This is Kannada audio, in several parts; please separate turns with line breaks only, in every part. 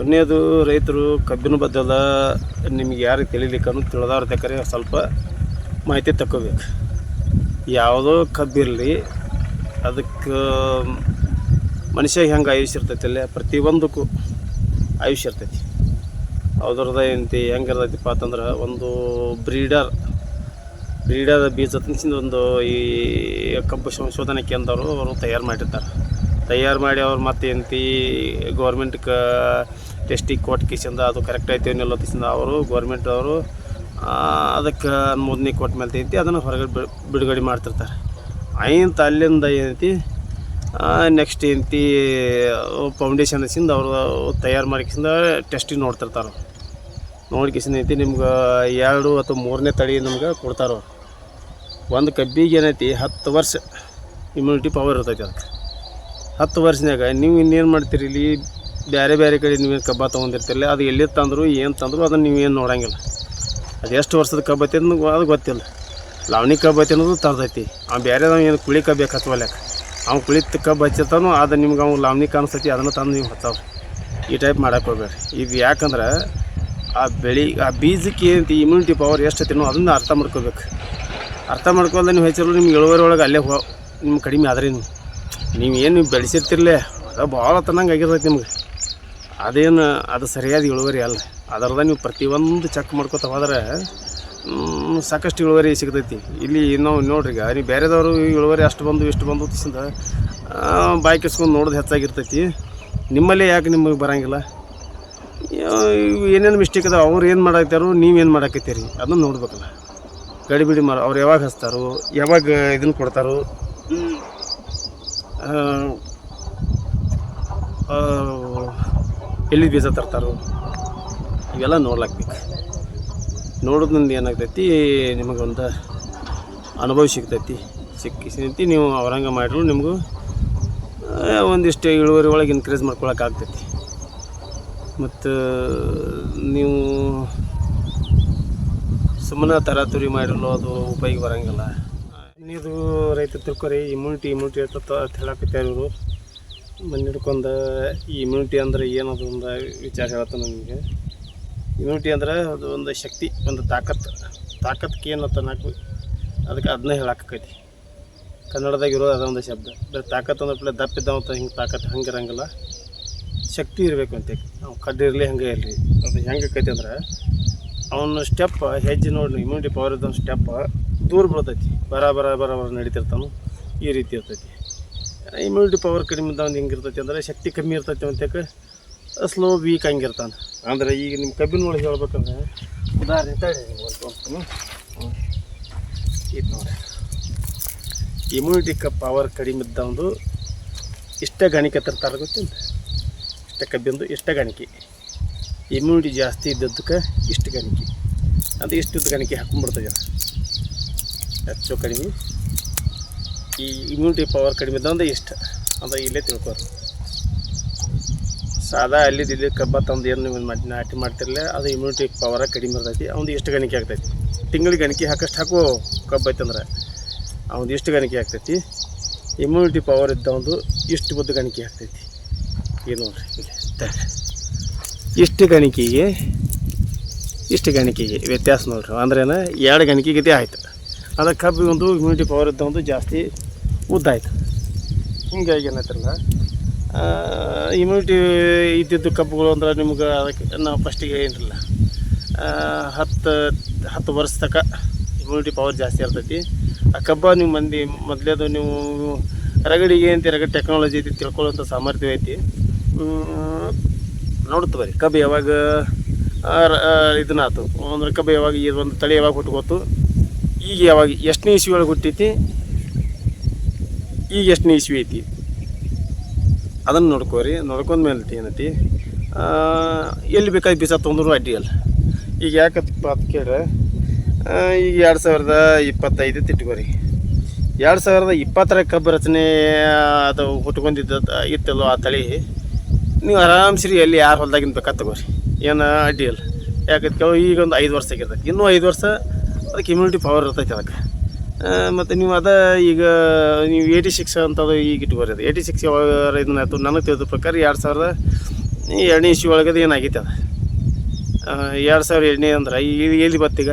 ಒಂದನೇದು ರೈತರು ಕಬ್ಬಿನ ಬದ್ದದ ನಿಮ್ಗೆ ಯಾರಿಗೆ ತಿಳಿಲಿಕ್ಕನ್ನು ತಿಳಿದಾರ್ದಕ್ಕರೆ ಸ್ವಲ್ಪ ಮಾಹಿತಿ ತಕ್ಕೋಬೇಕು. ಯಾವುದೋ ಕಬ್ಬಿರಲಿ, ಅದಕ್ಕೆ ಮನುಷ್ಯ ಹೆಂಗೆ ಆಯುಷ್ಯ ಇರ್ತೈತಿಲ್ಲ ಪ್ರತಿಯೊಂದಕ್ಕೂ ಆಯುಷ್ಯ ಇರ್ತೈತಿ. ಅದರದ್ದು ಏನಂತಿ, ಹೆಂಗೆ ಇರ್ತೈತಿಪ್ಪ ಅಂತಂದ್ರೆ ಒಂದು ಬ್ರೀಡರ್ ಬ್ರೀಡರ್ ಬೀಜ ತಿನ್ಸಿದ ಒಂದು ಈ ಕಬ್ಬು ಸಂಶೋಧನೆ ಕೇಂದ್ರವರು ಅವರು ತಯಾರು ಮಾಡಿರ್ತಾರೆ. ತಯಾರು ಮಾಡಿ ಅವ್ರು ಮತ್ತೆ ಏನಂತಿ ಗೌರ್ಮೆಂಟ್ಗೆ ಟೆಸ್ಟಿಗೆ ಕೊಟ್ಟು ಕಿಸಿಂದ ಅದು ಕರೆಕ್ಟ್ ಐತೆ ಕಿಸಿಂದ ಅವರು ಗೌರ್ಮೆಂಟ್ ಅವರು ಅದಕ್ಕೆ ಅನುಮೋದನೆ ಕೊಟ್ಟ ಮೇಲೆ ಏನೈತಿ ಅದನ್ನು ಹೊರಗಡೆ ಬಿಡ್- ಬಿಡುಗಡೆ ಮಾಡ್ತಿರ್ತಾರೆ. ಆಯ್ತು ಅಲ್ಲಿಂದ ಏನೈತಿ ನೆಕ್ಸ್ಟ್ ಏನೈತಿ ಫೌಂಡೇಶನ್ ಹಚ್ಚಿಂದ ಅವರು ತಯಾರು ಮಾಡಿಕಿಸಿಂದ ಟೆಸ್ಟಿಗೆ ನೋಡ್ತಿರ್ತಾರೆ ನೋಡ್ಕಿಸಿಂದ ಐತಿ ನಿಮ್ಗೆ ಎರಡು ಅಥವಾ ಮೂರನೇ ತಳಿ ನಮ್ಗೆ ಕೊಡ್ತಾರೆ ಒಂದು ಕಬ್ಬಿಗೆ ಏನೈತಿ, ಹತ್ತು ವರ್ಷ ಇಮ್ಯುನಿಟಿ ಪವರ್ ಇರ್ತೈತಿ ಅದಕ್ಕೆ. ಹತ್ತು ವರ್ಷನ್ಯಾಗ, ನೀವು ಇನ್ನೇನು ಮಾಡ್ತೀರಿ ಇಲ್ಲಿ? ಬೇರೆ ಬೇರೆ ಕಡೆ ನೀವೇನು ಕಬ್ಬ ತೊಗೊಂಡಿರ್ತಿರಲ್ಲ, ಅದು ಎಲ್ಲಿ ತಂದರು, ಏನು ತಂದರು, ಅದನ್ನು ನೀವೇನು ನೋಡೋಂಗಿಲ್ಲ. ಅದು ಎಷ್ಟು ವರ್ಷದ ಕಬ್ಬ ಐತಿ ಅದು ಅದು ಗೊತ್ತಿಲ್ಲ. ಲಾವಣಿ ಕಬ್ಬ ಐತಿ ಅನ್ನೋದು ತರ್ದೈತಿ. ಅವ್ನು ಬೇರೆ ಏನು ಕುಳಿ ಕಬ್ಬು ಬೇಕು ಹತ್ವಲ್ಯಾಕ ಅವ್ನು ಕುಳಿ ಕಬ್ಬು ಹಚ್ಚಿರ್ತಾನೋ, ಅದು ನಿಮ್ಗೆ ಅವ್ನು ಲಾವಣಿ ಕಾಣಿಸ್ತೈತಿ ಅದನ್ನು ತಂದು ನೀವು ಹಚ್ಚಾವ್ರಿ ಈ ಟೈಪ್ ಮಾಡಕ್ಕೆ ಹೋಗ್ಬೇಡ್ರಿ. ಇದು ಯಾಕಂದ್ರೆ ಆ ಬೆಳೆ, ಆ ಬೀಜಕ್ಕೆ ಏನು ಇಮ್ಯುನಿಟಿ ಪವರ್ ಎಷ್ಟು ಐತಿ ಅದನ್ನು ಅರ್ಥ ಮಾಡ್ಕೋಬೇಕು. ಅರ್ಥ ಮಾಡ್ಕೊಳ್ದೆ ನೀವು ಹೆಚ್ಚಿರೋ ನಿಮ್ಗೆ ಇಳುವರಿ ಒಳಗೆ ಅಲ್ಲೇ ಹೋ ನಿಮ್ಮ ಕಡಿಮೆ ಆದ್ರಿ ನೀವು ನೀವು ಏನು ನೀವು ಬೆಳೆಸಿರ್ತಿರ್ಲೇ, ಅದು ಭಾಳ ತನ್ನಂಗೆ ಆಗಿರ್ತೈತಿ ನಿಮ್ಗೆ. ಅದೇನು, ಅದು ಸರಿಯಾದ ಇಳುವರಿ ಅಲ್ಲ. ಅದರದ ನೀವು ಪ್ರತಿಯೊಂದು ಚೆಕ್ ಮಾಡ್ಕೊತ ಹೋದ್ರೆ ಸಾಕಷ್ಟು ಇಳುವರಿ ಸಿಗ್ತೈತಿ. ಇಲ್ಲಿ ನಾವು ನೋಡ್ರಿ ಈಗ, ನೀವು ಬೇರೆದವರು ಇಳುವರಿ ಅಷ್ಟು ಬಂದು ಇಷ್ಟು ಬಂದು ತಿಂದ ಬಾಯಿ ನೋಡೋದು ಹೆಚ್ಚಾಗಿರ್ತೈತಿ. ನಿಮ್ಮಲ್ಲೇ ಯಾಕೆ ನಿಮಗೆ ಬರಂಗಿಲ್ಲ? ಏನೇನು ಮಿಸ್ಟೇಕ್ ಅದಾವೆ, ಅವ್ರು ಏನು ಮಾಡಾಕ್ತಾರೋ ನೀವೇನು ಮಾಡಾಕತ್ತೀರಿ? ಅದನ್ನು ನೋಡ್ಬೇಕಲ್ಲ. ಗಡಿಬಿಡಿ ಮಾಡ, ಅವ್ರು ಯಾವಾಗ ಹಚ್ತಾರೋ, ಯಾವಾಗ ಇದನ್ನು ಕೊಡ್ತಾರೋ ಎಲ್ಲಿ ಬೀಜ ತರ್ತಾರೋ? ಇವೆಲ್ಲ ನೋಡ್ಲಾಕ್ಬೇಕು ನೋಡೋದ್ರಿಂದ ಏನಾಗ್ತೈತಿ ನಿಮಗೊಂದು ಅನುಭವ ಸಿಗ್ತೈತಿ. ಸಿಕ್ಕಿ ಸಿಗ್ತಿ ನೀವು ಅವರಂಗ ಮಾಡಿದ್ರು ನಿಮಗೂ ಒಂದಿಷ್ಟು ಇಳುವರಿ ಒಳಗೆ ಇನ್ಕ್ರೀಸ್ ಆಗ್ತೈತಿ. ಮತ್ತು, ನೀವು ಸುಮ್ಮನೆ ತರಾತುರಿ ಮಾಡಿರಲು ಅದು ಉಪಯೋಗ ಬರೋಂಗಿಲ್ಲ. ಇದು ರೈತ ತಿಳ್ಕೊರಿ ಇಮ್ಯುನಿಟಿ ಇಮ್ಯುನಿಟಿ ಇರ್ತದೆ ಅಂತ ಹೇಳಕ್ಕೆ ಇವರು. ಮನೆ ಹಿಡ್ಕೊಂಡು ಈ ಇಮ್ಯುನಿಟಿ ಅಂದರೆ ಏನದು ಒಂದು ವಿಚಾರ ಹೇಳ್ತಾನೆ ನಿಮಗೆ. ಇಮ್ಯುನಿಟಿ ಅಂದ್ರೆ ಅದು ಒಂದು ಶಕ್ತಿ, ಒಂದು ತಾಕತ್. ತಾಕತ್ಗೆ ಏನು ನಾಲ್ಕು? ಅದಕ್ಕೆ ಅದನ್ನೇ ಹೇಳಕ್ಕೈತಿ. ಕನ್ನಡದಾಗ ಇರೋದು ಅದೊಂದು ಶಬ್ದ. ಬೇರೆ ತಾಕತ್ತು ಅಂದ್ರೆ ಪ್ಲೇ ದಪ್ಪ ಇದ್ದಾವಂತ ಹಿಂಗೆ ತಾಕತ್ತು ಹಂಗೆ ಇರಂಗಿಲ್ಲ. ಶಕ್ತಿ ಇರಬೇಕು ಅಂತ ನಾವು ಕಡ್ಡಿರಲಿ ಇರಲಿ, ಹಂಗೆ ಇರಲಿ. ಅದು ಹೆಂಗೆ ಆಕೈತಿ ಅಂದ್ರೆ, ಅವನ ಸ್ಟೆಪ್ ಹೆಜ್ಜೆ ನೋಡಿ ಇಮ್ಯುನಿಟಿ ಪವರ್ ಇದ್ದ ಸ್ಟೆಪ್ ದೂರ ಬೀಳ್ತೈತಿ. ಬರ ಬರ ಬರ ಬರ ನಡೀತಿರ್ತಾನು. ಈ ರೀತಿ ಇರ್ತೈತಿ. ಇಮ್ಯುನಿಟಿ ಪವರ್ ಕಡಿಮೆ ಇದ್ದವನು ಹೆಂಗೆ ಇರ್ತೈತಿ ಅಂದ್ರೆ ಶಕ್ತಿ ಕಮ್ಮಿ ಇರ್ತೈತಿ ಅಂತಕ್ಕೆ ಸ್ಲೋ ವೀಕ್ ಹಂಗಿರ್ತಾನೆ ಅಂದ್ರೆ ಈಗ ನಿಮ್ಮ ಕಬ್ಬಿನ ಒಳಗೆ ಹೇಳ್ಬೇಕಂದ್ರೆ ಉದಾಹರಣೆ ತಡಿ ಇದು ನೋಡಿ. ಇಮ್ಯುನಿಟಿ ಕ ಪವರ್ ಕಡಿಮೆ ಇದ್ದವಂದು ಇಷ್ಟ ಗಣಿಕೆ ತರ್ತಾರೆ ಗೊತ್ತಿಲ್ಲ ಇಷ್ಟ ಕಬ್ಬಿಂದು ಇಷ್ಟ ಗಣಿಕೆ. ಇಮ್ಯುನಿಟಿ ಜಾಸ್ತಿ ಇದ್ದದ್ದಕ್ಕೆ ಇಷ್ಟು ಗಣಿಕೆ. ಅದು ಇಷ್ಟು ಗಣಿಕೆ ಹಾಕೊಂಡ್ಬಿಡ್ತದೆ ಹೆಚ್ಚು ಕಡಿಮೆ. ಈ ಇಮ್ಯುನಿಟಿ ಪವರ್ ಕಡಿಮೆ ಇದ್ದಂದ್ರೆ ಇಷ್ಟ. ಅಂದ್ರೆ ಇಲ್ಲೇ ತಿಳ್ಕೊರಿ ಸಾದಾ ಅಲ್ಲಿದ್ದು ಇಲ್ಲಿ ಕಬ್ಬ ತಂದು ಏನು ನೀವು ಮಾಡಿ, ನಾಟಿ ಮಾಡ್ತಿರಲಿಲ್ಲ ಅದು ಇಮ್ಯುನಿಟಿ ಪವರ ಕಡಿಮೆ ಇರ್ತೈತಿ ಅವ್ನು ಎಷ್ಟು ಗಣಿಕೆ ಆಗ್ತೈತಿ. ತಿಂಗಳಿಗೆ ಗಣಿಕೆ ಹಾಕಷ್ಟು ಹಾಕೋ ಕಬ್ಬು ಐತಂದ್ರೆ ಅವ್ನು ಎಷ್ಟು ಗಣಿಕೆ ಆಗ್ತೈತಿ. ಇಮ್ಯುನಿಟಿ ಪವರ್ ಇದ್ದವನು ಇಷ್ಟು ಬದ್ದು ಗಣಿಕೆ ಆಗ್ತೈತಿ. ಏನು ನೋಡ್ರಿ ಇಷ್ಟು ಗಣಿಕೆಗೆ ಇಷ್ಟು ಗಣಿಕೆಗೆ ವ್ಯತ್ಯಾಸ ನೋಡ್ರಿ. ಅಂದ್ರೇನು ಎರಡು ಗಣಿಕೆಗಿದೆ ಆಯ್ತು. ಅದಕ್ಕೆ ಕಬ್ಬಿಗೊಂದು ಇಮ್ಯುನಿಟಿ ಪವರ್ ಇದ್ದವಂದು ಜಾಸ್ತಿ ಉದ್ದ ಆಯ್ತು. ಹಿಂಗಾಗಿ ಏನೈತಲ್ಲ ಇಮ್ಯುನಿಟಿ ಇದ್ದಿದ್ದು ಕಬ್ಬುಗಳು ಅಂದ್ರೆ ನಿಮ್ಗೆ ಅದಕ್ಕೆ ನಾವು ಫಸ್ಟಿಗೆ ಏನಿಲ್ಲ ಹತ್ತು ಹತ್ತು ವರ್ಷ ತನಕ ಇಮ್ಯುನಿಟಿ ಪವರ್ ಜಾಸ್ತಿ ಇರ್ತೈತಿ. ಆ ಕಬ್ಬ ನೀವು ಮಂದಿ ಮೊದಲೇದು ನೀವು ರಗಡಿಗೆ ಅಂತ ರಗಡಿ ಟೆಕ್ನಾಲಜಿ ಐತಿ ತಿಳ್ಕೊಳ್ಳೋಂಥ ಸಾಮರ್ಥ್ಯ ಐತಿ. ನೋಡುತ್ತೆ ಬರ್ರಿ ಕಬ್ಬು ಯಾವಾಗ ಇದನ್ನಾಯ್ತು ಅಂದರೆ ಕಬ್ಬು ಯಾವಾಗ ಒಂದು ತಳಿ ಯಾವಾಗ ಹುಟ್ಕೋತು, ಈಗ ಯಾವಾಗ ಎಷ್ಟನೇ ಇಸ್ವಿ ಒಳಗೆ ಹುಟ್ಟೈತಿ ಈಗ ಎಷ್ಟನೇ ಇಸ್ವಿ ಐತಿ? ಅದನ್ನು ನೋಡ್ಕೋರಿ ನೋಡ್ಕೊಂಡ್ಮೇಲೆ ಏನೈತಿ? ಎಲ್ಲಿ ಬೇಕಾದ ಬೀಜ ತೊಂದರೂ ಅಡ್ಡಿ ಅಲ್ಲ ಈಗ ಯಾಕೆ ಅಂತ ಕೇಳ್ರೆ ಈಗ ಎರಡು ಸಾವಿರದ ಇಪ್ಪತ್ತೈದು ತಿಟ್ಕೋರಿ. ಎರಡು ಸಾವಿರದ ಇಪ್ಪತ್ತರ ಕಬ್ಬು ರಚನೆ ಅದು ಹುಟ್ಕೊಂಡಿದ್ದ, ಇತ್ತಲ್ಲೋ ಆ ತಳಿ? ನೀವು ಆರಾಮ್ಸಿರಿ, ಎಲ್ಲಿ ಯಾರು ಹೊಲ್ದಾಗಿನ ಬೇಕಾ ತಗೋರಿ. ಏನು ಅಡ್ಡಿ ಇಲ್ಲ. ಯಾಕಂತ ಕೇಳೋ, ಈಗ ಒಂದು ಐದು ವರ್ಷ ಆಗಿರ್ತೈತಿ. ಇನ್ನೂ ಐದು ವರ್ಷ, ಅದಕ್ಕೆ ಇಮ್ಯುನಿಟಿ ಪವರ್ ಇರ್ತೈತಿ ಅದಕ್ಕೆ. ಮತ್ತು ನೀವು ಅದ ಈಗ ನೀವು ಏಯ್ಟಿ ಸಿಕ್ಸ್ ಅಂತದು ಈಗ ಇಟ್ಕೋರಿ ಏಯ್ಟಿ ಸಿಕ್ಸ್ ಯಾವಾಗ ಇದನ್ನಾಯ್ತು ನನಗೆ ತಿಳಿದ ಪ್ರಕಾರ ಎರಡು ಸಾವಿರದ ಎರಡನೇ ಇಶ್ಯೂ ಒಳಗದ ಏನಾಗೈತೆ ಅದು? ಎರಡು ಸಾವಿರ ಎರಡನೇ ಅಂದ್ರೆ ಈಗ ಎಲ್ಲಿ ಬತ್ತೀಗ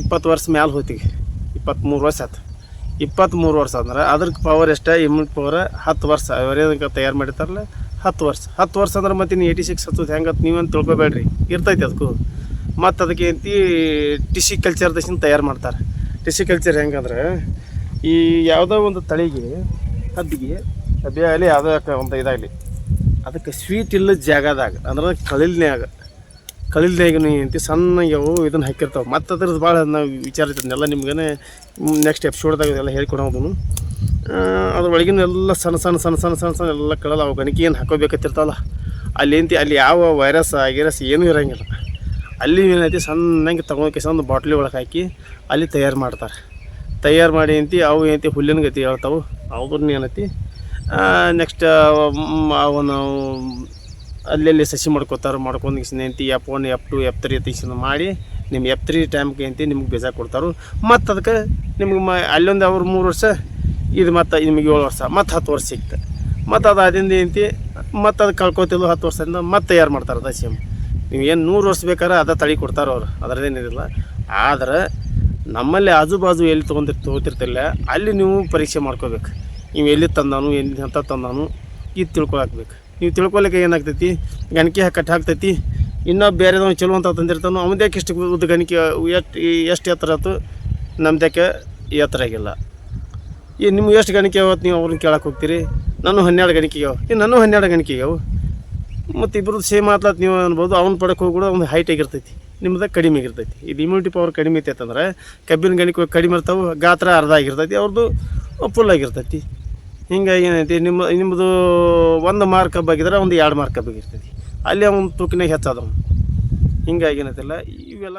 ಇಪ್ಪತ್ತು ವರ್ಷ ಮ್ಯಾಲೆ ಹೋಯ್ತೀಗ ಇಪ್ಪತ್ತ್ಮೂರು ವರ್ಷ ಆಯ್ತು. ಇಪ್ಪತ್ತ್ಮೂರು ವರ್ಷ ಅಂದ್ರೆ ಅದ್ರಕ್ಕೆ ಪವರ್ ಎಷ್ಟು? ಇಮ್ಮಿಟ್ ಪವರ್ ಹತ್ತು ವರ್ಷ. ಅವರೇನಕ್ಕೆ ತಯಾರು ಮಾಡಿರ್ತಾರಲ್ಲ, ಹತ್ತು ವರ್ಷ. ಹತ್ತು ವರ್ಷ ಅಂದ್ರೆ ಮತ್ತೆ ನೀವು ಏಯ್ಟಿ ಸಿಕ್ಸ್ ಹತ್ತು ಹೆಂಗತ್ತು ನೀವಂತ ತಿಳ್ಕೊಬೇಡ್ರಿ. ಇರ್ತೈತೆ ಅದಕ್ಕೂ ಮತ್ತು ಅದಕ್ಕೆ ಅಂತಿ ಕಲ್ಚರ್ ಕಲ್ಚರ್ದಶಿನ ತಯಾರು ಮಾಡ್ತಾರೆ. ಟಿಶಿ ಕಲ್ಚರ್ ಹೆಂಗಂದ್ರೆ, ಈ ಯಾವುದೋ ಒಂದು ತಳಿಗೆ, ಹದ್ದಿಗೆ ಅದೇ ಆಗಲಿ, ಯಾವುದೋ ಒಂದು ಇದಾಗಲಿ, ಅದಕ್ಕೆ ಸ್ವೀಟ್ ಇಲ್ಲ ಜಾಗದಾಗ, ಅಂದ್ರೆ ಕಳಿಲ್ನ್ಯಾಗ ಕಳಿಲ್ನ್ಯಾಗ ಸಣ್ಣಗೆ ಅವು ಇದನ್ನು ಹಾಕಿರ್ತಾವೆ. ಮತ್ತು ಅದ್ರದ್ದು ಭಾಳ ನಾವು ವಿಚಾರ ಎಲ್ಲ ನಿಮ್ಗೇ ನೆಕ್ಸ್ಟ್ ಎಪಿಸೋಡ್ದಾಗ ಎಲ್ಲ ಹೇಳ್ಕೊಡೋದನ್ನು ಅದ್ರ ಒಳಗಿನ ಎಲ್ಲ ಸಣ್ಣ ಸಣ್ಣ ಸಣ್ಣ ಸಣ್ಣ ಸಣ್ಣ ಸಣ್ಣ ಎಲ್ಲ ಕಳಲ್ಲ ಅವು ಗಣಕಿ ಏನು ಹಾಕೋಬೇಕತ್ತಿರ್ತಾವಲ್ಲ ಅಲ್ಲಿ ಏನಂತಿ, ಅಲ್ಲಿ ಯಾವ ವೈರಸ್ ಗಿರಸ್ ಏನೂ ಇರೋಂಗಿಲ್ಲ. ಅಲ್ಲಿ ಏನೈತಿ ಸಣ್ಣಂಗೆ ತಗೊಂಡು ಸಣ್ಣ ಬಾಟ್ಲಿ ಒಳಗೆ ಹಾಕಿ ಅಲ್ಲಿ ತಯಾರು ಮಾಡ್ತಾರೆ. ತಯಾರು ಮಾಡಿ ಅಂತಿ ಅವು ಏನೈತಿ ಹುಲ್ಲಿನ ಗತಿ ಹೇಳ್ತಾವೆ ಅವ್ರನ್ನ ಏನೈತಿ ನೆಕ್ಸ್ಟ್ ಅವನು ಅಲ್ಲೆಲ್ಲಿ ಸಸಿ ಮಾಡ್ಕೋತಾರೆ, ಮಾಡ್ಕೊಂಡು ಏನಂತಿ F one F two F three ಅಂತ ಮಾಡಿ ನಿಮ್ಮ ಎಪ್ ತ್ರೀ ಟೈಮ್ಗೆ ಅಂತಿ ನಿಮ್ಗೆ ಬೀಜ ಕೊಡ್ತಾರೆ. ಮತ್ತು ಅದಕ್ಕೆ ನಿಮ್ಗೆ ಮ, ಅಲ್ಲೊಂದು ಅವ್ರು ಮೂರು ವರ್ಷ, ಇದು ಮತ್ತು ನಿಮಗೆ ಏಳು ವರ್ಷ, ಮತ್ತು ಹತ್ತು ವರ್ಷ ಸಿಕ್ತು ಮತ್ತು ಅದು ಅದಿಂದ ಏನಂತಿ ಮತ್ತು ಅದು ಕಳ್ಕೊತಿಲ್ಲ ಹತ್ತು ವರ್ಷದಿಂದ ಮತ್ತೆ ತಯಾರು ಮಾಡ್ತಾರೆ ಅದು ಸೇಮ್ ನೀವು ಏನು ನೂರು ವರ್ಷ ಬೇಕಾದ್ರೆ ಅದ ತಳಿ ಕೊಡ್ತಾರೆ ಅವ್ರು. ಅದರದೇನಿರಲ್ಲ ಆದ್ರೆ ನಮ್ಮಲ್ಲಿ ಆಜು ಬಾಜು ಎಲ್ಲಿ ತೊಗೊಂಡಿರ್ ತೊಗೋತಿರ್ತಿಲ್ಲ ಅಲ್ಲಿ ನೀವು ಪರೀಕ್ಷೆ ಮಾಡ್ಕೋಬೇಕು. ನೀವು ಎಲ್ಲಿ ತಂದಾನು, ಎಲ್ಲಿ ಅಂತ ತಂದಾನು, ಇದು ತಿಳ್ಕೊಳಕ್ಬೇಕು. ನೀವು ತಿಳ್ಕೊಳಕ್ಕೆ ಏನಾಗ್ತೈತಿ? ಗಣಿಕೆ ಕಟ್ಟಿ ಹಾಕ್ತೈತಿ. ಇನ್ನೂ ಬೇರೆದವ್ನು ಚಲೋ ಅಂತ ತಂದಿರ್ತಾನೋ ಅವನದ್ಯಾಕೆ ಇಷ್ಟು ಉದ್ದು ಗಣಿಕೆ ಎಷ್ಟು ಎಷ್ಟು ಎತ್ತರ ಆಯ್ತು? ನಮ್ದ್ಯಾಕೆ ಎತ್ತರ ಆಗಿಲ್ಲ. ಈ ನಿಮ್ಗೆ ಎಷ್ಟು ಗಣಿಕೆ ಅವತ್ತು ನೀವು ಅವ್ರನ್ನ ಕೇಳಕ್ಕೆ ಹೋಗ್ತೀರಿ? ನಾನು ಹನ್ನೆರಡು ಗಣಿಕೆ ಅವ ಈ ನಾನು ಹನ್ನೆರಡು ಗಣಿಕೆಗೆ ಮತ್ತು ಇಬ್ಬರದ್ದು ಸೇಮ್ ಆತ್ಲತ್ ನೀವು ಅನ್ಬೋದು, ಅವ್ನ ಪಡಕ್ಕೆ ಹೋಗಿ ಕೂಡ ಒಂದು ಹೈಟ್ ಆಗಿರ್ತೈತಿ, ನಿಮ್ದು ಕಡಿಮೆ ಆಗಿರ್ತೈತಿ. ಇದು ಇಮ್ಯುನಿಟಿ ಪವರ್ ಕಡಿಮೆ ಐತೆ ಅಂತಂದ್ರೆ, ಕಬ್ಬಿನ ಗಣಿಕೆ ಕಡಿಮೆ ಇರ್ತಾವೆ, ಗಾತ್ರ ಅರ್ಧ ಆಗಿರ್ತೈತಿ ಅವ್ರದ್ದು ಫುಲ್ ಆಗಿರ್ತೈತಿ. ಹಿಂಗಾಗಿ ಏನೈತಿ, ನಿಮ್ಮ ನಿಮ್ಮದು ಒಂದು ಮಾರ್ಕ್ ಕಬ್ಬಾಗಿದ್ರೆ ಒಂದು ಎರಡು ಮಾರ್ಕ್ ಕಬ್ಬಿಗಿರ್ತೈತಿ ಅಲ್ಲಿ ಅವ್ನ ತೂಕಿನಾಗ ಹೆಚ್ಚಾದವು ಹಿಂಗಾಗಿ ಏನೈತಿಲ್ಲ, ಇವೆಲ್ಲ